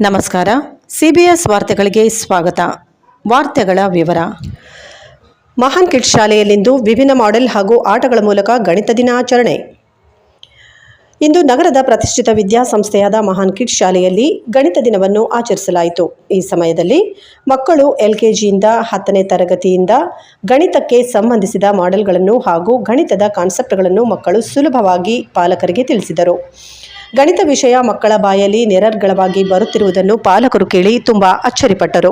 ನಮಸ್ಕಾರ. ಸಿಬಿಎಸ್ ವಾರ್ತೆಗಳಿಗೆ ಸ್ವಾಗತ. ವಾರ್ತೆಗಳ ವಿವರ. ಮಹಾನ್ ಕಿಟ್ ಶಾಲೆಯಲ್ಲಿಂದು ವಿಭಿನ್ನ ಮಾಡೆಲ್ ಹಾಗೂ ಆಟಗಳ ಮೂಲಕ ಗಣಿತ ದಿನಾಚರಣೆ. ಇಂದು ನಗರದ ಪ್ರತಿಷ್ಠಿತ ವಿದ್ಯಾಸಂಸ್ಥೆಯಾದ ಮಹಾನ್ ಕಿಡ್ ಶಾಲೆಯಲ್ಲಿ ಗಣಿತ ದಿನವನ್ನು ಆಚರಿಸಲಾಯಿತು. ಈ ಸಮಯದಲ್ಲಿ ಮಕ್ಕಳು ಎಲ್ಕೆಜಿಯಿಂದ ಹತ್ತನೇ ತರಗತಿಯಿಂದ ಗಣಿತಕ್ಕೆ ಸಂಬಂಧಿಸಿದ ಮಾಡೆಲ್ಗಳನ್ನು ಹಾಗೂ ಗಣಿತದ ಕಾನ್ಸೆಪ್ಟ್ಗಳನ್ನು ಮಕ್ಕಳು ಸುಲಭವಾಗಿ ಪಾಲಕರಿಗೆ ತಿಳಿಸಿದರು. ಗಣಿತ ವಿಷಯ ಮಕ್ಕಳ ಬಾಯಲ್ಲಿ ನೆರರ್ಗಳವಾಗಿ ಬರುತ್ತಿರುವುದನ್ನು ಪಾಲಕರು ಕೇಳಿ ತುಂಬಾ ಅಚ್ಚರಿಪಟ್ಟರು.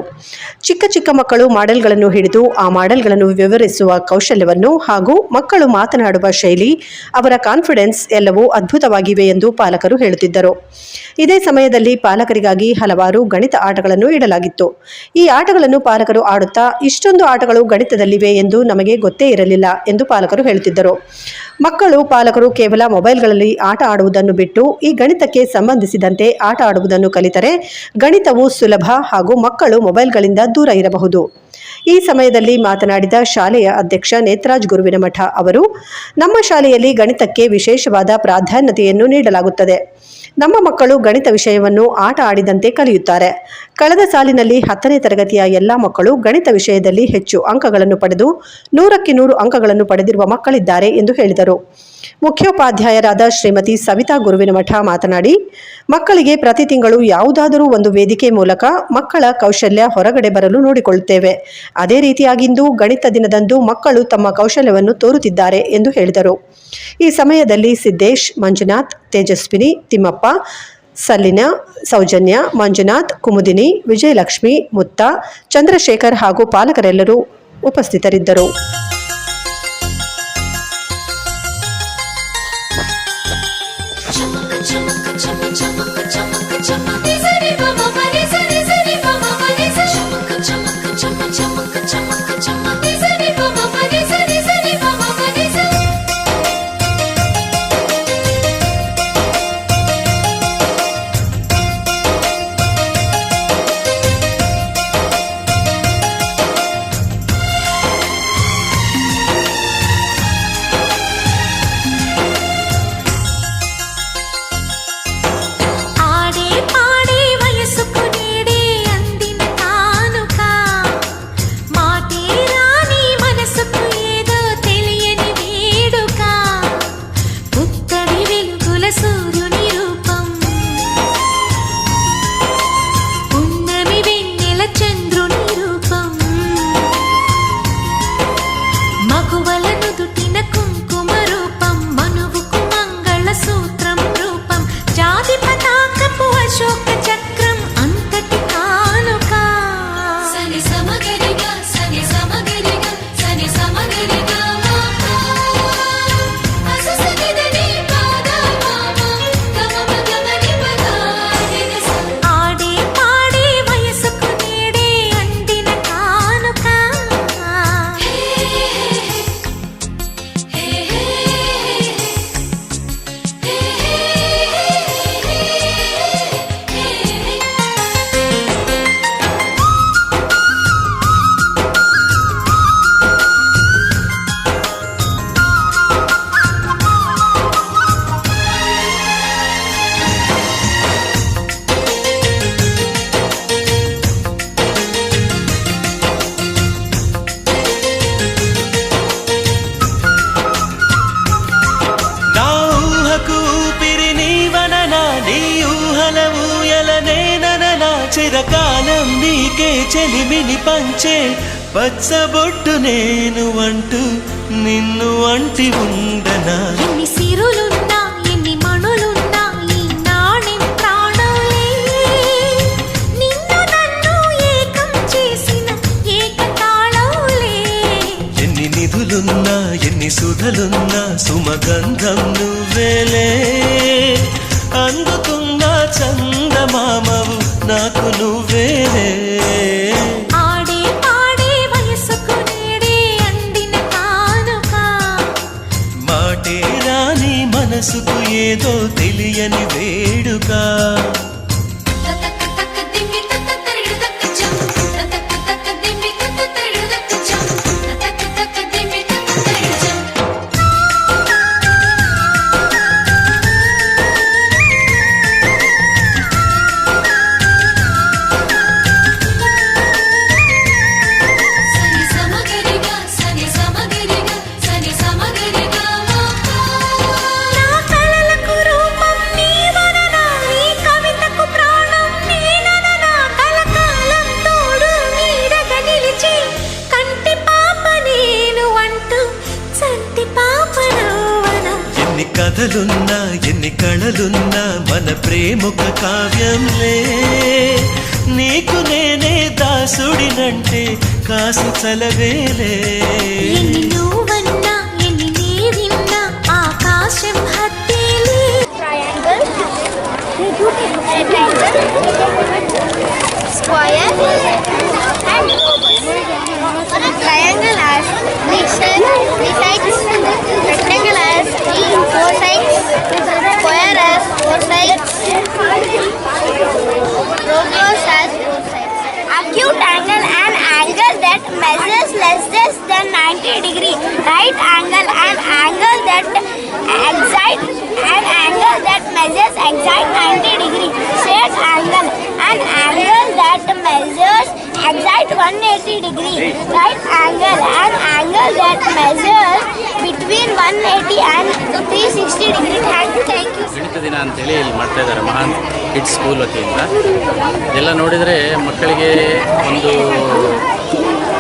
ಚಿಕ್ಕ ಚಿಕ್ಕ ಮಕ್ಕಳು ಮಾಡೆಲ್ಗಳನ್ನು ಹಿಡಿದು ಆ ಮಾಡೆಲ್ಗಳನ್ನು ವಿವರಿಸುವ ಕೌಶಲ್ಯವನ್ನು ಹಾಗೂ ಮಕ್ಕಳು ಮಾತನಾಡುವ ಶೈಲಿ, ಅವರ ಕಾನ್ಫಿಡೆನ್ಸ್ ಎಲ್ಲವೂ ಅದ್ಭುತವಾಗಿವೆ ಎಂದು ಪಾಲಕರು ಹೇಳುತ್ತಿದ್ದರು. ಇದೇ ಸಮಯದಲ್ಲಿ ಪಾಲಕರಿಗಾಗಿ ಹಲವಾರು ಗಣಿತ ಆಟಗಳನ್ನು ಇಡಲಾಗಿತ್ತು. ಈ ಆಟಗಳನ್ನು ಪಾಲಕರು ಆಡುತ್ತಾ ಇಷ್ಟೊಂದು ಆಟಗಳು ಗಣಿತದಲ್ಲಿವೆ ಎಂದು ನಮಗೆ ಗೊತ್ತೇ ಇರಲಿಲ್ಲ ಎಂದು ಪಾಲಕರು ಹೇಳುತ್ತಿದ್ದರು. ಮಕ್ಕಳು ಪಾಲಕರು ಕೇವಲ ಮೊಬೈಲ್ಗಳಲ್ಲಿ ಆಟ ಆಡುವುದನ್ನು ಬಿಟ್ಟು ಈ ಗಣಿತಕ್ಕೆ ಸಂಬಂಧಿಸಿದಂತೆ ಆಟ ಆಡುವುದನ್ನು ಕಲಿತರೆ ಗಣಿತವು ಸುಲಭ ಹಾಗೂ ಮಕ್ಕಳು ಮೊಬೈಲ್ಗಳಿಂದ ದೂರ ಇರಬಹುದು. ಈ ಸಮಯದಲ್ಲಿ ಮಾತನಾಡಿದ ಶಾಲೆಯ ಅಧ್ಯಕ್ಷ ನೇತ್ರಾಜ್ ಗುರುವಿನ ಮಠ ಅವರು, ನಮ್ಮ ಶಾಲೆಯಲ್ಲಿ ಗಣಿತಕ್ಕೆ ವಿಶೇಷವಾದ ಪ್ರಾಧಾನ್ಯತೆಯನ್ನು ನೀಡಲಾಗುತ್ತದೆ. ನಮ್ಮ ಮಕ್ಕಳು ಗಣಿತ ವಿಷಯವನ್ನು ಆಟ ಆಡಿದಂತೆ ಕಲಿಯುತ್ತಾರೆ. ಕಳೆದ ಸಾಲಿನಲ್ಲಿ ಹತ್ತನೇ ತರಗತಿಯ ಎಲ್ಲ ಮಕ್ಕಳು ಗಣಿತ ವಿಷಯದಲ್ಲಿ ಹೆಚ್ಚು ಅಂಕಗಳನ್ನು ಪಡೆದು ನೂರಕ್ಕೆ ನೂರು ಅಂಕಗಳನ್ನು ಪಡೆದಿರುವ ಮಕ್ಕಳಿದ್ದಾರೆ ಎಂದು ಹೇಳಿದರು. ಮುಖ್ಯೋಪಾಧ್ಯಾಯರಾದ ಶ್ರೀಮತಿ ಸವಿತಾ ಗುರುವಿನ ಮಠ ಮಾತನಾಡಿ, ಮಕ್ಕಳಿಗೆ ಪ್ರತಿ ತಿಂಗಳು ಯಾವುದಾದರೂ ಒಂದು ವೇದಿಕೆ ಮೂಲಕ ಮಕ್ಕಳ ಕೌಶಲ್ಯ ಹೊರಗಡೆ ಬರಲು ನೋಡಿಕೊಳ್ಳುತ್ತೇವೆ. ಅದೇ ರೀತಿಯಾಗಿಂದು ಗಣಿತ ದಿನದಂದು ಮಕ್ಕಳು ತಮ್ಮ ಕೌಶಲ್ಯವನ್ನು ತೋರುತ್ತಿದ್ದಾರೆ ಎಂದು ಹೇಳಿದರು. ಈ ಸಮಯದಲ್ಲಿ ಸಿದ್ದೇಶ್, ಮಂಜುನಾಥ್, ತೇಜಸ್ವಿನಿ, ತಿಮ್ಮಪ್ಪ, ಸಲ್ಲಿನ, ಸೌಜನ್ಯ, ಮಂಜುನಾಥ್, ಕುಮುದಿನಿ, ವಿಜಯಲಕ್ಷ್ಮಿ, ಮುತ್ತ, ಚಂದ್ರಶೇಖರ್ ಹಾಗೂ ಪಾಲಕರೆಲ್ಲರೂ ಉಪಸ್ಥಿತರಿದ್ದರು. ಚಮಕ ಚಮ ನಿಸರಿ ಪಮ ಮನಿ ಸರಿ ಸರಿ చిరకాలం నీకే చెలిమిని పంచే పచ్చబొట్టు నేను అంటూ నిన్ను అంటి ఉండనా. ఎన్ని సిరులున్నా ఎన్ని మణులున్నా ఈ నాణెం ప్రాణాలే. నిన్ను నన్ను ఏకం చేసిన ఏకతాళంలే. ఎన్ని నిధులున్నా ఎన్ని సుధలున్నా సుమగంధం నువ్వేలే అందుకున్న చందమామవు నాకు నువ్వేలే ఆడే పాడే వయసుకు నేడే అందిన కానుక. మాటే రాని మనసుకు ఏదో తెలియని వేడుక. కథలున్నా ఎన్ని కళలున్నా మన ప్రేమొక కావ్యంలే. నీకు నేనే దాసుడినంటే కాసు చలవేలే. ఎన్ని నువ్వన్నా ఎన్ని నేవిన్నా ఆకాశం హత్తేలే triangle square Straight angle an angle that measures exact 180 degree. Right angle an angle that measures between 180 and 360 degree. Thank you. Thank you. ಗಣಿತ ದಿನ ಅಂತೇಳಿ ಇಲ್ಲಿ ಮಾಡ್ತಾ ಇದ್ದಾರೆ ಮಹಾನ್ ಕಿಡ್ಸ್ ಸ್ಕೂಲ್ ವತಿಯಿಂದ ಎಲ್ಲ ನೋಡಿದರೆ ಮಕ್ಕಳಿಗೆ ಒಂದು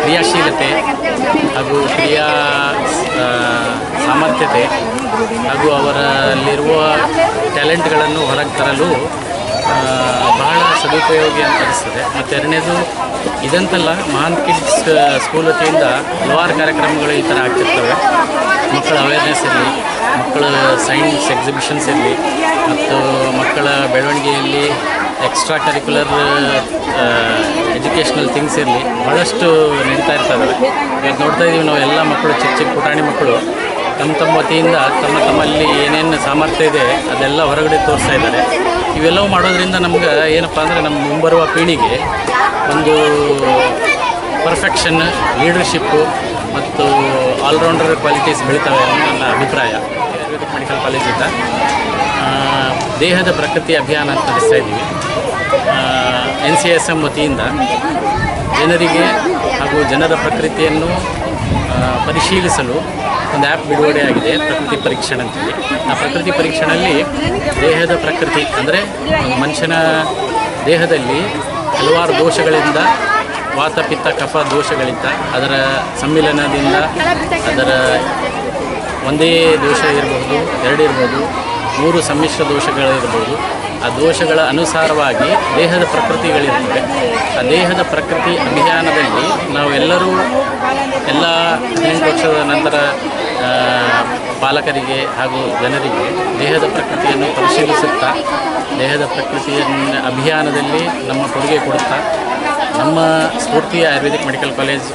ಕ್ರಿಯಾಶೀಲತೆ ಹಾಗೂ ಕ್ರಿಯಾ ಸಾಮರ್ಥ್ಯತೆ ಹಾಗೂ ಅವರಲ್ಲಿರುವ ಟ್ಯಾಲೆಂಟ್ಗಳನ್ನು ಹೊರಗೆ ತರಲು ಬಹಳ ಸದುಪಯೋಗಿ ಅಂತ ಅನಿಸ್ತದೆ ಮತ್ತು ಎರಡನೇದು ಇದಂತಲ್ಲ, ಮಹಾನ್ ಕಿಡ್ಸ್ ಸ್ಕೂಲ್ ವತಿಯಿಂದ ಹಲವಾರು ಕಾರ್ಯಕ್ರಮಗಳು ಈ ಥರ ಆಗ್ತಿರ್ತವೆ. ಮಕ್ಕಳ ಅವೇರ್ನೆಸ್ ಇರಲಿ, ಮಕ್ಕಳ ಸೈನ್ಸ್ ಎಕ್ಸಿಬಿಷನ್ಸ್ ಇರಲಿ, ಮತ್ತು ಮಕ್ಕಳ ಬೆಳವಣಿಗೆಯಲ್ಲಿ ಎಕ್ಸ್ಟ್ರಾ ಕರಿಕ್ಯುಲರ್ ಎಜುಕೇಷ್ನಲ್ ಥಿಂಗ್ಸ್ ಇರಲಿ ಭಾಳಷ್ಟು ನಡೀತಾ ಇರ್ತವೆ. ಇವಾಗ ನೋಡ್ತಾ ಇದ್ದೀವಿ ನಾವು ಎಲ್ಲ ಮಕ್ಕಳು, ಚಿಕ್ಕ ಚಿಕ್ಕ ಪುಟಾಣಿ ಮಕ್ಕಳು, ತಮ್ಮ ತಮ್ಮ ವತಿಯಿಂದ ತಮ್ಮ ತಮ್ಮಲ್ಲಿ ಏನೇನು ಸಾಮರ್ಥ್ಯ ಇದೆ ಅದೆಲ್ಲ ಹೊರಗಡೆ ತೋರಿಸ್ತಾ ಇದ್ದಾರೆ. ಇವೆಲ್ಲವೂ ಮಾಡೋದ್ರಿಂದ ನಮ್ಗೆ ಏನಪ್ಪ ಅಂದರೆ ನಮ್ಮ ಮುಂಬರುವ ಪೀಳಿಗೆ ಒಂದು ಪರ್ಫೆಕ್ಷನ್ ಲೀಡರ್ಶಿಪ್ಪು ಮತ್ತು ಆಲ್ರೌಂಡರ್ ಕ್ವಾಲಿಟೀಸ್ ಬೆಳೀತವೆ ಅನ್ನೋ ನನ್ನ ಅಭಿಪ್ರಾಯ. ಆಯುರ್ವೇದಿಕ್ ಮೆಡಿಕಲ್ ಕಾಲೇಜಿಂದ ದೇಹದ ಪ್ರಕೃತಿ ಅಭಿಯಾನ ಅಂತ ನಡೆಸ್ತಾ ಇದ್ದೀವಿ. ಎನ್ ಸಿ ಎಸ್ ಎಂ ವತಿಯಿಂದ ಜನರಿಗೆ ಹಾಗೂ ಜನರ ಪ್ರಕೃತಿಯನ್ನು ಪರಿಶೀಲಿಸಲು ಒಂದು ಆ್ಯಪ್ ಬಿಡುಗಡೆಯಾಗಿದೆ ಪ್ರಕೃತಿ ಪರೀಕ್ಷಣ ಅಂತೇಳಿ. ಆ ಪ್ರಕೃತಿ ಪರೀಕ್ಷಣೆಯಲ್ಲಿ ದೇಹದ ಪ್ರಕೃತಿ, ಅಂದರೆ ಮನುಷ್ಯನ ದೇಹದಲ್ಲಿ ಹಲವಾರು ದೋಷಗಳಿಂದ ವಾತ, ಪಿತ್ತ, ಕಫ ದೋಷಗಳಿಂದ, ಅದರ ಸಮ್ಮಿಲನದಿಂದ ಅದರ ಒಂದೇ ದೋಷ ಇರ್ಬೋದು ಮೂರು ಸಮ್ಮಿಶ್ರ ದೋಷಗಳಿರ್ಬೋದು ಆ ದೋಷಗಳ ಅನುಸಾರವಾಗಿ ದೇಹದ ಪ್ರಕೃತಿಗಳಿರ್ತವೆ ಆ ದೇಹದ ಪ್ರಕೃತಿ ಅಭಿಯಾನದಲ್ಲಿ ನಾವೆಲ್ಲರೂ ಎಲ್ಲ ಹದಿನೆಂಟು ವರ್ಷದ ನಂತರ ಪಾಲಕರಿಗೆ ಹಾಗೂ ಜನರಿಗೆ ದೇಹದ ಪ್ರಕೃತಿಯನ್ನು ಪರಿಶೀಲಿಸುತ್ತಾ, ದೇಹದ ಪ್ರಕೃತಿಯನ್ನು ಅಭಿಯಾನದಲ್ಲಿ ನಮ್ಮ ಕೊಡುಗೆ ಕೊಡುತ್ತಾ, ನಮ್ಮ Spoorthi Ayurvedic medical college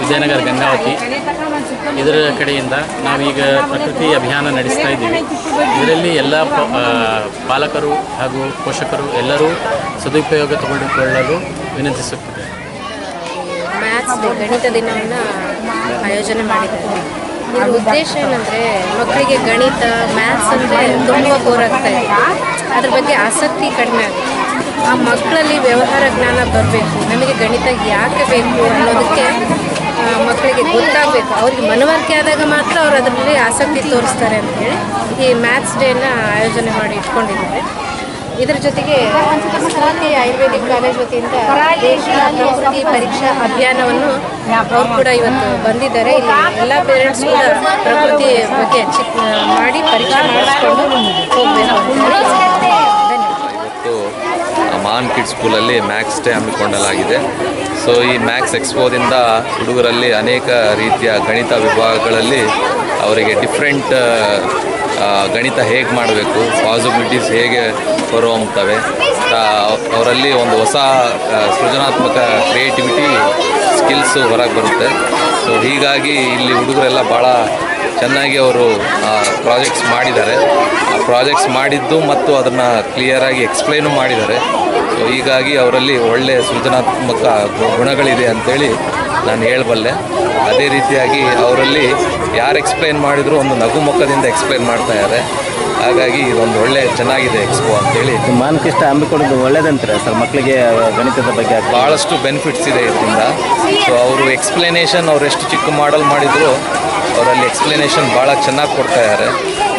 Vijayanagara Gangavathi ಇದರ ಕಡೆಯಿಂದ ನಾವೀಗ ಪ್ರಕೃತಿ ಅಭಿಯಾನ ನಡೆಸ್ತಾ ಇದ್ದೀವಿ. ಇದರಲ್ಲಿ ಎಲ್ಲ ಪಾಲಕರು ಹಾಗೂ ಪೋಷಕರು ಎಲ್ಲರೂ ಸದುಪಯೋಗ ತಗೊಂಡುಕೊಳ್ಳಲು ವಿನಂತಿಸುತ್ತಿದೆ ಮ್ಯಾಥ್ಸ್ ಗಣಿತ ದಿನವನ್ನು ಆಯೋಜನೆ ಮಾಡಿದ್ದಾರೆ. ಅದರ ಉದ್ದೇಶ ಏನಂದರೆ ಮಕ್ಕಳಿಗೆ ಗಣಿತ ಮ್ಯಾಥ್ಸ್ ಅಂದರೆ ತುಂಬ ಬೋರ್ ಆಗ್ತಾ ಇದೆ. ಅದ್ರ ಬಗ್ಗೆ ಆಸಕ್ತಿ ಕಡಿಮೆ ಆಗುತ್ತೆ. ಆ ಮಕ್ಕಳಲ್ಲಿ ವ್ಯವಹಾರ ಜ್ಞಾನ ಬರಬೇಕು. ನಮಗೆ ಗಣಿತ ಯಾಕೆ ಬೇಕು ಅನ್ನೋದಕ್ಕೆ ಮಕ್ಕಳಿಗೆ ಗೊತ್ತಾಗಬೇಕು. ಅವ್ರಿಗೆ ಮನವರಿಕೆ ಆದಾಗ ಮಾತ್ರ ಅವ್ರು ಅದರಲ್ಲಿ ಆಸಕ್ತಿ ತೋರಿಸ್ತಾರೆ ಅಂತೇಳಿ ಈ ಮ್ಯಾಥ್ಸ್ ಡೇನ ಆಯೋಜನೆ ಮಾಡಿ ಇಟ್ಕೊಂಡಿದ್ದಾರೆ. ಇದರ ಜೊತೆಗೆ ಸ್ಫೂರ್ತಿ ಆಯುರ್ವೇದಿಕ್ ಕಾಲೇಜ್ ವತಿಯಿಂದ ಪ್ರಕೃತಿ ಪರೀಕ್ಷಾ ಅಭಿಯಾನವನ್ನು ಅವರು ಕೂಡ ಇವತ್ತು ಬಂದಿದ್ದಾರೆ. ಇಲ್ಲಿ ಎಲ್ಲ ಪೇರೆಂಟ್ಸ್ ಕೂಡ ಪ್ರಕೃತಿ ಬಗ್ಗೆ ಚಿಕ್ ಮಾಡಿ ಪರೀಕ್ಷೆ ಮಾಡಿಸ್ಕೊಂಡು ಹೋಗ್ಬೇಕು ಮಾನ್ ಕಿಡ್ ಸ್ಕೂಲಲ್ಲಿ ಮ್ಯಾಕ್ಸ್ ಡೇ ಹಮ್ಮಿಕೊಳ್ಳಲಾಗಿದೆ ಸೊ ಈ ಮ್ಯಾಕ್ಸ್ ಎಕ್ಸ್ಪೋದಿಂದ ಹುಡುಗರಲ್ಲಿ ಅನೇಕ ರೀತಿಯ ಗಣಿತ ವಿಭಾಗಗಳಲ್ಲಿ ಅವರಿಗೆ ಡಿಫ್ರೆಂಟ್ ಗಣಿತ ಹೇಗೆ ಮಾಡಬೇಕು ಪಾಸಿಬಿಲಿಟೀಸ್ ಹೇಗೆ ಹೊರಹೊಮ್ಮುತ್ತವೆ ಅವರಲ್ಲಿ ಒಂದು ಹೊಸ ಸೃಜನಾತ್ಮಕ ಕ್ರಿಯೇಟಿವಿಟಿ ಸ್ಕಿಲ್ಸು ಹೊರಗೆ ಬರುತ್ತೆ. ಸೊ ಹೀಗಾಗಿ ಇಲ್ಲಿ ಹುಡುಗರೆಲ್ಲ ಭಾಳ ಚೆನ್ನಾಗಿ ಅವರು ಪ್ರಾಜೆಕ್ಟ್ಸ್ ಮಾಡಿದ್ದಾರೆ. ಪ್ರಾಜೆಕ್ಟ್ಸ್ ಮಾಡಿದ್ದು ಮತ್ತು ಅದನ್ನು ಕ್ಲಿಯರಾಗಿ ಎಕ್ಸ್ಪ್ಲೈನು ಮಾಡಿದ್ದಾರೆ. ಹೀಗಾಗಿ ಅವರಲ್ಲಿ ಒಳ್ಳೆಯ ಸೃಜನಾತ್ಮಕ ಗುಣಗಳಿದೆ ಅಂತೇಳಿ ನಾನು ಹೇಳಬಲ್ಲೆ. ಅದೇ ರೀತಿಯಾಗಿ ಅವರಲ್ಲಿ ಯಾರು ಎಕ್ಸ್ಪ್ಲೈನ್ ಮಾಡಿದರೂ ಒಂದು ನಗುಮುಖದಿಂದ ಎಕ್ಸ್ಪ್ಲೈನ್ ಮಾಡ್ತಾ ಇದ್ದಾರೆ. ಹಾಗಾಗಿ ಇದೊಂದು ಒಳ್ಳೆ ಚೆನ್ನಾಗಿದೆ ಎಕ್ಸ್ಪೋ ಅಂತೇಳಿ. ಮಾನಕಿಷ್ಟ ಹಮ್ಮಿಕೊಂಡಿದ್ದು ಒಳ್ಳೇದಂತಾರೆ ಸರ್ ಮಕ್ಕಳಿಗೆ ಗಣಿತದ ಬಗ್ಗೆ. ಭಾಳಷ್ಟು ಬೆನಿಫಿಟ್ಸ್ ಇದೆ ಇದರಿಂದ. ಸೊ ಅವರು ಎಕ್ಸ್ಪ್ಲನೇಷನ್ ಅವ್ರು ಎಷ್ಟು ಚಿಕ್ಕ ಮಾಡಲ್ ಮಾಡಿದ್ರು ಅವರಲ್ಲಿ ಎಕ್ಸ್ಪ್ಲನೇಷನ್ ಭಾಳ ಚೆನ್ನಾಗಿ ಕೊಡ್ತಾ ಇದ್ದಾರೆ.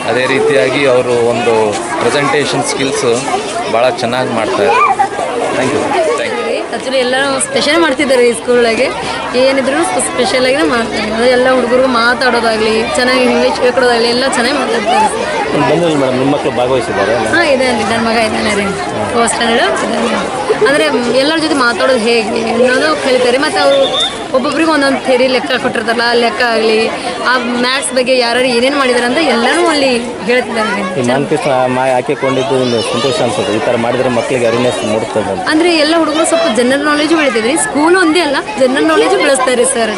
ಅದೇ ರೀತಿಯಾಗಿ ಅವರು ಒಂದು ಪ್ರೆಸೆಂಟೇಷನ್ ಸ್ಕಿಲ್ಸು ಭಾಳ ಚೆನ್ನಾಗಿ ಮಾಡ್ತಾ ಇದ್ದಾರೆ. Thank you thank you actually ಎಲ್ಲರೂ ಸ್ಪೆಷಲ್ ಮಾಡ್ತಿದ್ದಾರೆ ಈ ಸ್ಕೂಲಾಗೆ ಏನಿದ್ರು ಸ್ಪೆಷಲ್ ಆಗಿ ಮಾಡ್ತಾರೆ ಎಲ್ಲ ಹುಡುಗರು ಮಾತಾಡೋದಾಗಲಿ ಚೆನ್ನಾಗಿ ಇಂಗ್ಲೀಷ್ ಹೇಳ್ಕೊಡೋದಾಗಲಿ ಎಲ್ಲ ಚೆನ್ನಾಗಿ ಮಾತಾಡ್ತಾರೆ. ಮೇಡಮ್ ನಿಮ್ಮ ಮಕ್ಕಳು ಭಾಗವಹಿಸಿದ್ದಾರೆ ಹಾಂ ಇದೆ ನನ್ನ ಮಗ ಇದ್ದಾನೆ ರೀ. ಫಸ್ಟ್ ಸ್ಟ್ಯಾಂಡರ್ಡ್ ಅಂದರೆ ಎಲ್ಲರ ಜೊತೆ ಮಾತಾಡೋದು ಹೇಗೆ? ಅನ್ನೋದು ಕಲಿತಾರೆ. ಮತ್ತು ಅವರು ಒಬ್ಬೊಬ್ರಿಗೆ ಒಂದೊಂದು ಥೇರಿ ಲೆಕ್ಕ ಕೊಟ್ಟಿರ್ತಾರಲ್ಲ ಲೆಕ್ಕ ಆಗಲಿ ಆ ಮ್ಯಾಥ್ಸ್ ಬಗ್ಗೆ ಯಾರು ಏನೇನು ಮಾಡಿದಾರೆ ಅಂತ ಎಲ್ಲರೂ ಅಲ್ಲಿ ಹೇಳ್ತಿದ್ದಾರೆ ಈ ಹಾಕಿಕೊಂಡಿದ್ದು ಒಂದು ಸಂತೋಷ ಅನ್ಸುತ್ತೆ. ಈ ಥರ ಮಾಡಿದ್ರೆ ಮಕ್ಕಳಿಗೆ ಅರಿನೆಸ್ ಮೂಡ್ತದೆ ಅಂದರೆ ಎಲ್ಲ ಹುಡುಗರು ಸ್ವಲ್ಪ ಜನರಲ್ ನಾಲೆಜು ಬೆಳಿತಿದ್ರಿ ಸ್ಕೂಲ್ ಒಂದೇ ಅಲ್ಲ ಜನರಲ್ ನಾಲೆಜು ಬೆಳೆಸ್ತಾರೆ ಸರ್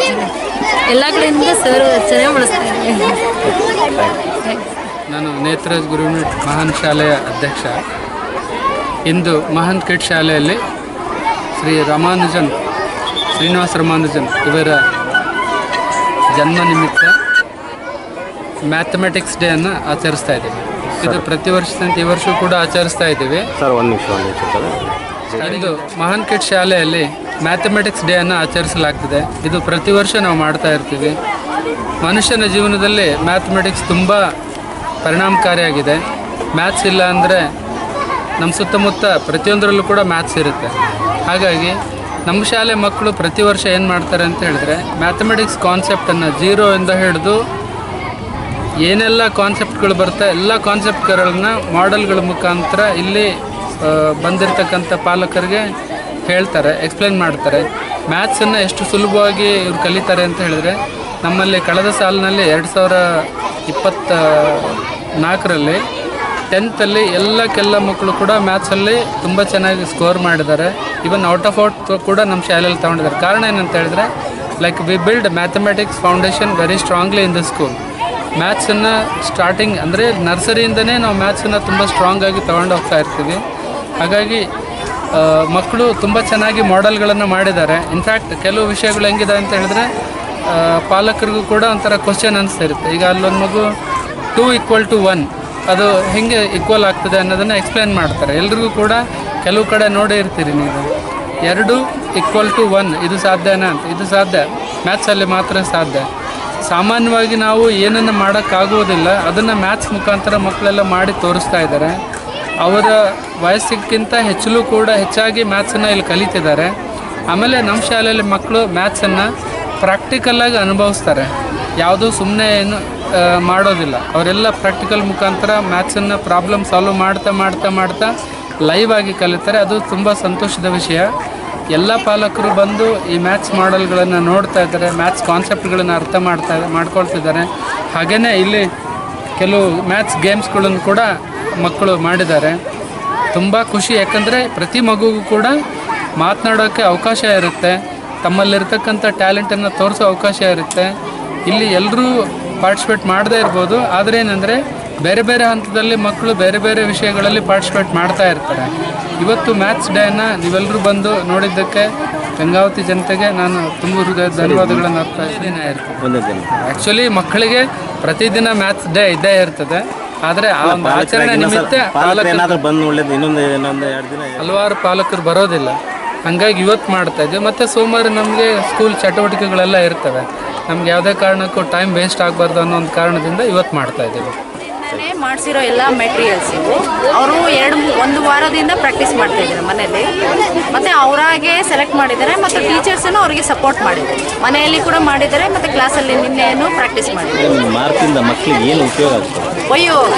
ಎಲ್ಲ ಕಡೆಯಿಂದ ಸರ್ ಚೆನ್ನಾಗಿ ಬಳಸ್ತಾರೆ ನಾನು ನೇತ್ರಾಜ್ ಗುರುಮಠ್ ಮಹಾನ್ ಶಾಲೆಯ ಅಧ್ಯಕ್ಷ. ಇಂದು ಮಹಂತ್ ಕಿಟ್ ಶಾಲೆಯಲ್ಲಿ ಶ್ರೀ ರಾಮಾನುಜನ್ ಶ್ರೀನಿವಾಸ ರಾಮಾನುಜನ್ ಇವರ ಜನ್ಮ ನಿಮಿತ್ತ ಮ್ಯಾಥಮೆಟಿಕ್ಸ್ ಡೇಯನ್ನು ಆಚರಿಸ್ತಾ ಇದ್ದೀವಿ. ಇದು ಪ್ರತಿ ವರ್ಷದಂತೆ ಈ ವರ್ಷ ಕೂಡ ಆಚರಿಸ್ತಾ ಇದ್ದೀವಿ. ಸರ್ ಒಂದು ನಿಮಿಷ ಒಂದು ನಿಮಿಷ ಇಂದು ಮಹಾನ್ ಕಿಟ್ ಶಾಲೆಯಲ್ಲಿ ಮ್ಯಾಥಮೆಟಿಕ್ಸ್ ಡೇ ಅನ್ನು ಆಚರಿಸಲಾಗ್ತದೆ. ಇದು ಪ್ರತಿ ವರ್ಷ ನಾವು ಮಾಡ್ತಾ ಇರ್ತೀವಿ. ಮನುಷ್ಯನ ಜೀವನದಲ್ಲಿ ಮ್ಯಾಥಮೆಟಿಕ್ಸ್ ತುಂಬ ಪರಿಣಾಮಕಾರಿಯಾಗಿದೆ. ಮ್ಯಾಥ್ಸ್ ಇಲ್ಲ ಅಂದರೆ ನಮ್ಮ ಸುತ್ತಮುತ್ತ ಪ್ರತಿಯೊಂದರಲ್ಲೂ ಕೂಡ ಮ್ಯಾಥ್ಸ್ ಇರುತ್ತೆ. ಹಾಗಾಗಿ ನಮ್ಮ ಶಾಲೆ ಮಕ್ಕಳು ಪ್ರತಿ ವರ್ಷ ಏನು ಮಾಡ್ತಾರೆ ಅಂತ ಹೇಳಿದ್ರೆ ಮ್ಯಾಥಮೆಟಿಕ್ಸ್ ಕಾನ್ಸೆಪ್ಟನ್ನು ಇಂದ ಹಿಡಿದು ಏನೆಲ್ಲ ಕಾನ್ಸೆಪ್ಟ್ಗಳು ಬರುತ್ತೆ, ಎಲ್ಲ ಕಾನ್ಸೆಪ್ಟ್ಗಳನ್ನ ಮಾಡೆಲ್ಗಳ ಮುಖಾಂತರ ಇಲ್ಲಿ ಬಂದಿರತಕ್ಕಂಥ ಪಾಲಕರಿಗೆ ಹೇಳ್ತಾರೆ ಎಕ್ಸ್ಪ್ಲೈನ್ ಮಾಡ್ತಾರೆ. ಮ್ಯಾಥ್ಸನ್ನು ಎಷ್ಟು ಸುಲಭವಾಗಿ ಇವ್ರು ಕಲಿತಾರೆ ಅಂತ ಹೇಳಿದ್ರೆ ನಮ್ಮಲ್ಲಿ ಕಳೆದ ಸಾಲಿನಲ್ಲಿ ಎರಡು ಸಾವಿರ ಇಪ್ಪತ್ತ ನಾಲ್ಕರಲ್ಲಿ ಟೆಂತಲ್ಲಿ ಎಲ್ಲ ಕೆಲ ಮಕ್ಕಳು ಕೂಡ ಮ್ಯಾಥ್ಸಲ್ಲಿ ತುಂಬ ಚೆನ್ನಾಗಿ ಸ್ಕೋರ್ ಮಾಡಿದ್ದಾರೆ. ಇವನ್ ಔಟ್ ಆಫ್ ಔಟ್ ಕೂಡ ನಮ್ಮ ಶಾಲೆಯಲ್ಲಿ ತೊಗೊಂಡಿದ್ದಾರೆ. ಕಾರಣ ಏನಂತ ಹೇಳಿದ್ರೆ like we build mathematics foundation very strongly in the school ಮ್ಯಾಥ್ಸನ್ನು starting ಅಂದರೆ ನರ್ಸರಿಯಿಂದನೇ ನಾವು ಮ್ಯಾಥ್ಸನ್ನು ತುಂಬ ಸ್ಟ್ರಾಂಗ್ ಆಗಿ ತೊಗೊಂಡು ಹೋಗ್ತಾ ಇರ್ತೀವಿ. ಹಾಗಾಗಿ ಮಕ್ಕಳು ತುಂಬ ಚೆನ್ನಾಗಿ ಮಾಡೆಲ್ಗಳನ್ನು ಮಾಡಿದ್ದಾರೆ. ಇನ್ಫ್ಯಾಕ್ಟ್ ಕೆಲವು ವಿಷಯಗಳು ಹೆಂಗಿದೆ ಅಂತ ಹೇಳಿದ್ರೆ ಪಾಲಕರಿಗೂ ಕೂಡ ಒಂಥರ ಕ್ವಶನ್ ಅನಿಸ್ತಾ ಇರುತ್ತೆ. ಈಗ ಅಲ್ಲೊಂದು ಮಗು ಟೂ ಈಕ್ವಲ್ ಟು ಒನ್ ಅದು ಹೆಂಗೆ ಈಕ್ವಲ್ ಆಗ್ತದೆ ಅನ್ನೋದನ್ನು ಎಕ್ಸ್ಪ್ಲೇನ್ ಮಾಡ್ತಾರೆ. ಎಲ್ರಿಗೂ ಕೂಡ ಕೆಲವು ಕಡೆ ನೋಡೇ ಇರ್ತೀರಿ ನೀವು. ಎರಡು ಈಕ್ವಲ್ ಟು ಒನ್ ಇದು ಸಾಧ್ಯನಾ ಅಂತ. ಇದು ಸಾಧ್ಯ. ಮ್ಯಾಥ್ಸಲ್ಲಿ ಮಾತ್ರ ಸಾಧ್ಯ. ಸಾಮಾನ್ಯವಾಗಿ ನಾವು ಏನನ್ನು ಮಾಡೋಕ್ಕಾಗುವುದಿಲ್ಲ, ಅದನ್ನು ಮ್ಯಾಥ್ಸ್ ಮುಖಾಂತರ ಮಕ್ಕಳೆಲ್ಲ ಮಾಡಿ ತೋರಿಸ್ತಾ ಇದ್ದಾರೆ. ಅವರ ವಯಸ್ಸಿಗಿಂತ ಹೆಚ್ಚಲು ಕೂಡ ಹೆಚ್ಚಾಗಿ ಮ್ಯಾಥ್ಸನ್ನು ಇಲ್ಲಿ ಕಲಿತಿದ್ದಾರೆ. ಆಮೇಲೆ ನಮ್ಮ ಶಾಲೆಯಲ್ಲಿ ಮಕ್ಕಳು ಮ್ಯಾಥ್ಸನ್ನು ಪ್ರಾಕ್ಟಿಕಲ್ಲಾಗಿ ಅನುಭವಿಸ್ತಾರೆ. ಯಾವುದೋ ಸುಮ್ಮನೆ ಏನು ಮಾಡೋದಿಲ್ಲ. ಅವರೆಲ್ಲ ಪ್ರಾಕ್ಟಿಕಲ್ ಮುಖಾಂತರ ಮ್ಯಾಥ್ಸನ್ನು ಪ್ರಾಬ್ಲಮ್ ಸಾಲ್ವ್ ಮಾಡ್ತಾ ಮಾಡ್ತಾ ಮಾಡ್ತಾ ಲೈವ್ ಆಗಿ ಕಲಿತಾರೆ. ಅದು ತುಂಬ ಸಂತೋಷದ ವಿಷಯ. ಎಲ್ಲ ಪಾಲಕರು ಬಂದು ಈ ಮ್ಯಾಥ್ಸ್ ಮಾಡೆಲ್ಗಳನ್ನು ನೋಡ್ತಾ ಇದ್ದಾರೆ ಮ್ಯಾಥ್ಸ್ ಕಾನ್ಸೆಪ್ಟ್ಗಳನ್ನು ಅರ್ಥ ಮಾಡ್ತಾ ಮಾಡ್ಕೊಳ್ತಿದ್ದಾರೆ. ಹಾಗೆಯೇ ಇಲ್ಲಿ ಕೆಲವು ಮ್ಯಾಥ್ಸ್ ಗೇಮ್ಸ್ಗಳನ್ನು ಕೂಡ ಮಕ್ಕಳು ಮಾಡಿದ್ದಾರೆ. ತುಂಬ ಖುಷಿ. ಯಾಕಂದರೆ ಪ್ರತಿ ಮಗುಗೂ ಕೂಡ ಮಾತನಾಡೋಕ್ಕೆ ಅವಕಾಶ ಇರುತ್ತೆ. ತಮ್ಮಲ್ಲಿರ್ತಕ್ಕಂಥ ಟ್ಯಾಲೆಂಟನ್ನು ತೋರಿಸೋ ಅವಕಾಶ ಇರುತ್ತೆ. ಇಲ್ಲಿ ಎಲ್ಲರೂ ಪಾರ್ಟಿಸಿಪೇಟ್ ಮಾಡದೇ ಇರ್ಬೋದು. ಆದರೆ ಏನಂದರೆ ಬೇರೆ ಬೇರೆ ಹಂತದಲ್ಲಿ ಮಕ್ಕಳು ಬೇರೆ ಬೇರೆ ವಿಷಯಗಳಲ್ಲಿ ಪಾರ್ಟಿಸಿಪೇಟ್ ಮಾಡ್ತಾ ಇರ್ತಾರೆ. ಇವತ್ತು ಮ್ಯಾಥ್ಸ್ ಡೇನ ನೀವೆಲ್ಲರೂ ಬಂದು ನೋಡಿದ್ದಕ್ಕೆ ಗಂಗಾವತಿ ಜನತೆಗೆ ನಾನು ತುಂಬ ಹೃದಯ ಧನ್ಯವಾದಗಳನ್ನು ಅರ್ಥ ದಿನ ಇರ್ತದೆ. ಆ್ಯಕ್ಚುಲಿ ಮಕ್ಕಳಿಗೆ ಪ್ರತಿದಿನ ಮ್ಯಾಥ್ಸ್ ಡೇ ಇದ್ದೇ ಇರ್ತದೆ. ಆದರೆ ಆ ಒಂದು ಆಚರಣೆ ನಿಮಿತ್ತ ಪಾಲಕರು ಪಾಲಕರು ಏನಾದರೂ ಬಂದು ಒಳ್ಳೇದು ಇನ್ನೊಂದು ಇನ್ನೊಂದು ಎರಡು ದಿನ ಹಲವಾರು ಪಾಲಕರು ಬರೋದಿಲ್ಲ. ಹಂಗಾಗಿ ಇವತ್ತು ಮಾಡ್ತಾ ಇದ್ದೀವಿ ಮತ್ತು ಸೋಮವಾರ ನಮಗೆ ಸ್ಕೂಲ್ ಚಟುವಟಿಕೆಗಳೆಲ್ಲ ಇರ್ತವೆ. ನಮ್ಗೆ ಯಾವುದೇ ಕಾರಣಕ್ಕೂ ಟೈಮ್ ವೇಸ್ಟ್ ಆಗಬಾರ್ದು ಅನ್ನೋ ಒಂದು ಕಾರಣದಿಂದ ಇವತ್ತು ಮಾಡ್ತಾ ಇದ್ದೀವಿ. ಮಾಡಿಸಿರೋ ಎಲ್ಲ ಮೆಟೀರಿಯಲ್ಸ್ ಇವು ಅವರು ಎರಡು ಒಂದು ವಾರದಿಂದ ಪ್ರಾಕ್ಟೀಸ್ ಮಾಡ್ತಾ ಇದ್ದಾರೆ ಮನೆಯಲ್ಲಿ. ಮತ್ತು ಅವರಾಗೆ ಸೆಲೆಕ್ಟ್ ಮಾಡಿದ್ದಾರೆ ಮತ್ತು ಟೀಚರ್ಸನ್ನು ಅವರಿಗೆ ಸಪೋರ್ಟ್ ಮಾಡಿದ್ದಾರೆ. ಮನೆಯಲ್ಲಿ ಕೂಡ ಮಾಡಿದ್ದಾರೆ ಮತ್ತು ಕ್ಲಾಸಲ್ಲಿ ನಿನ್ನೆಯನ್ನು ಪ್ರಾಕ್ಟೀಸ್ ಮಾಡಿದ್ದಾರೆ. ಮಾರ್ಕಿಂದ ಮಕ್ಕಳಿಗೆ ಏನು ಉಪಯೋಗ ಆಗ್ತದೆ? ಉಪಯೋಗ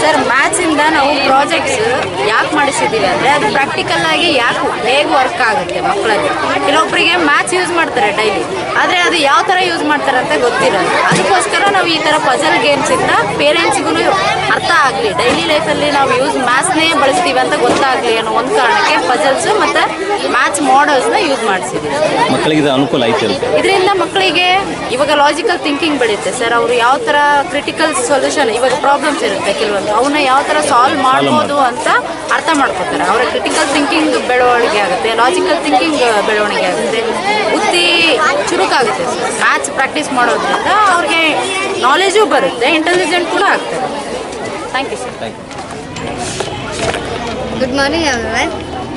ಸರ್ ಮ್ಯಾಥ್ಸಿಂದ ನಾವು ಪ್ರಾಜೆಕ್ಟ್ಸ್ ಯಾಕೆ ಮಾಡಿಸಿದ್ದೀವಿ ಅಂದರೆ ಅದು ಪ್ರಾಕ್ಟಿಕಲ್ ಆಗಿ ಯಾಕೆ ಹೇಗೆ ವರ್ಕ್ ಆಗುತ್ತೆ ಮಕ್ಕಳಲ್ಲಿ ಕೆಲವೊಬ್ಬರಿಗೆ ಮ್ಯಾಥ್ಸ್ ಯೂಸ್ ಮಾಡ್ತಾರೆ ಡೈಲಿ ಆದರೆ ಅದು ಯಾವ ಥರ ಯೂಸ್ ಮಾಡ್ತಾರೆ ಅಂತ ಗೊತ್ತಿರೋದು ಅದಕ್ಕೋಸ್ಕರ ನಾವು ಈ ಥರ ಪಜಲ್ ಗೇಮ್ಸಿಂದ ಪೇರೆಂಟ್ಸ್ಗೂ ಅರ್ಥ ಆಗಲಿ. ಡೈಲಿ ಲೈಫಲ್ಲಿ ನಾವು ಯೂಸ್ ಮ್ಯಾಥ್ಸ್ನೇ ಬಳಸ್ತೀವಿ ಅಂತ ಗೊತ್ತಾಗಲಿ ಅನ್ನೋ ಒಂದು ಕಾರಣಕ್ಕೆ ಪಜಲ್ಸು ಮತ್ತು ಮ್ಯಾಥ್ಸ್ ಮಾಡಲ್ಸ್ನ ಯೂಸ್ ಮಾಡಿಸಿದ್ದೀವಿ ಮಕ್ಕಳಿಗೆ ಇದು ಅನುಕೂಲ ಐತೆ ಇದರಿಂದ ಮಕ್ಕಳಿಗೆ ಇವಾಗ ಲಾಜಿಕಲ್ ಥಿಂಕಿಂಗ್ ಬೆಳೆಯುತ್ತೆ. ಸರ್ ಅವರು ಯಾವ ಥರ ಕ್ರಿಟಿಕಲ್ ಸೊಲ್ಯೂಷನ್ ಇವಾಗ ಪ್ರಾಬ್ಲಮ್ಸ್ ಇರುತ್ತೆ ಕೆಲವೊಂದು. ಅವನ್ನ ಯಾವ ಥರ ಸಾಲ್ವ್ ಮಾಡ್ಬೋದು ಅಂತ ಅರ್ಥ ಮಾಡ್ಕೊತಾರೆ. ಅವರ ಕ್ರಿಟಿಕಲ್ ಥಿಂಕಿಂಗ್ ಬೆಳವಣಿಗೆ ಆಗುತ್ತೆ ಲಾಜಿಕಲ್ ಥಿಂಕಿಂಗ್ ಬೆಳವಣಿಗೆ ಆಗುತ್ತೆ. ಬುದ್ಧಿ ಚುರುಕಾಗುತ್ತೆ. ಸರ್ ಮ್ಯಾಥ್ಸ್ ಪ್ರಾಕ್ಟೀಸ್ ಮಾಡೋದ್ರಿಂದ ಅವ್ರಿಗೆ ನಾಲೆಜು ಬರುತ್ತೆ ಇಂಟೆಲಿಜೆಂಟ್ ಕೂಡ ಆಗ್ತಾರೆ. Thank you, sir. Thank you. Good morning, everyone.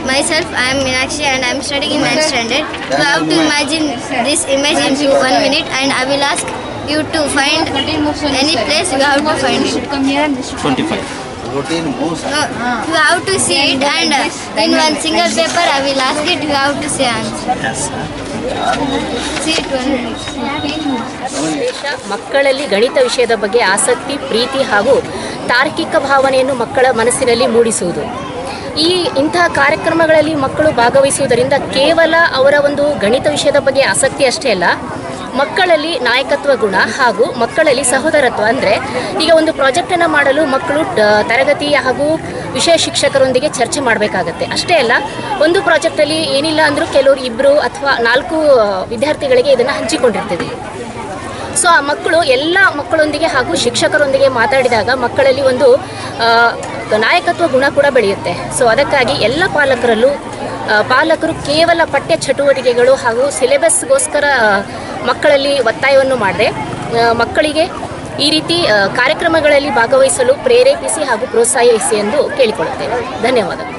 Myself, I am Meenakshi and I am studying in 9th standard. So I have to imagine this image in one minute and I will ask you to find any place you have to find. 25. routine moves. No, you have to see it and uh, in one single paper I will ask it, you have to answer. Yes. ಮಕ್ಕಳಲ್ಲಿ ಗಣಿತ ವಿಷಯದ ಬಗ್ಗೆ ಆಸಕ್ತಿ ಪ್ರೀತಿ ಹಾಗೂ ತಾರ್ಕಿಕ ಭಾವನೆಯನ್ನು ಮಕ್ಕಳ ಮನಸ್ಸಿನಲ್ಲಿ ಮೂಡಿಸುವುದು ಈ ಇಂತಹ ಕಾರ್ಯಕ್ರಮಗಳಲ್ಲಿ ಮಕ್ಕಳು ಭಾಗವಹಿಸುವುದರಿಂದ ಕೇವಲ ಅವರ ಒಂದು ಗಣಿತ ವಿಷಯದ ಬಗ್ಗೆ ಆಸಕ್ತಿ ಅಷ್ಟೇ ಅಲ್ಲ ಮಕ್ಕಳಲ್ಲಿ ನಾಯಕತ್ವ ಗುಣ ಹಾಗೂ ಮಕ್ಕಳಲ್ಲಿ ಸಹೋದರತ್ವ ಅಂದರೆ ಈಗ ಒಂದು ಪ್ರಾಜೆಕ್ಟನ್ನು ಮಾಡಲು ಮಕ್ಕಳು ತರಗತಿ ಹಾಗೂ ವಿಷಯ ಶಿಕ್ಷಕರೊಂದಿಗೆ ಚರ್ಚೆ ಮಾಡಬೇಕಾಗತ್ತೆ. ಅಷ್ಟೇ ಅಲ್ಲ, ಒಂದು ಪ್ರಾಜೆಕ್ಟಲ್ಲಿ ಏನಿಲ್ಲ ಅಂದರೂ ಕೆಲವರು ಇಬ್ಬರು ಅಥವಾ ನಾಲ್ಕು ವಿದ್ಯಾರ್ಥಿಗಳಿಗೆ ಇದನ್ನು ಹಂಚಿಕೊಂಡಿರ್ತೀವಿ. ಸೊ ಆ ಮಕ್ಕಳು ಎಲ್ಲ ಮಕ್ಕಳೊಂದಿಗೆ ಹಾಗೂ ಶಿಕ್ಷಕರೊಂದಿಗೆ ಮಾತಾಡಿದಾಗ ಮಕ್ಕಳಲ್ಲಿ ಒಂದು ನಾಯಕತ್ವ ಗುಣ ಕೂಡ ಬೆಳೆಯುತ್ತೆ. ಸೊ ಅದಕ್ಕಾಗಿ ಎಲ್ಲ ಪಾಲಕರಲ್ಲೂ ಪಾಲಕರು ಕೇವಲ ಪಠ್ಯ ಚಟುವಟಿಕೆಗಳು ಹಾಗೂ ಸಿಲೆಬಸ್ಗೋಸ್ಕರ ಮಕ್ಕಳಲ್ಲಿ ಒತ್ತಾಯವನ್ನು ಮಾಡದೆ. ಮಕ್ಕಳಿಗೆ ಈ ರೀತಿ ಕಾರ್ಯಕ್ರಮಗಳಲ್ಲಿ ಭಾಗವಹಿಸಲು ಪ್ರೇರೇಪಿಸಿ ಹಾಗೂ ಪ್ರೋತ್ಸಾಹಿಸಿ ಎಂದು ಕೇಳಿಕೊಳ್ಳುತ್ತೇವೆ ಧನ್ಯವಾದಗಳು.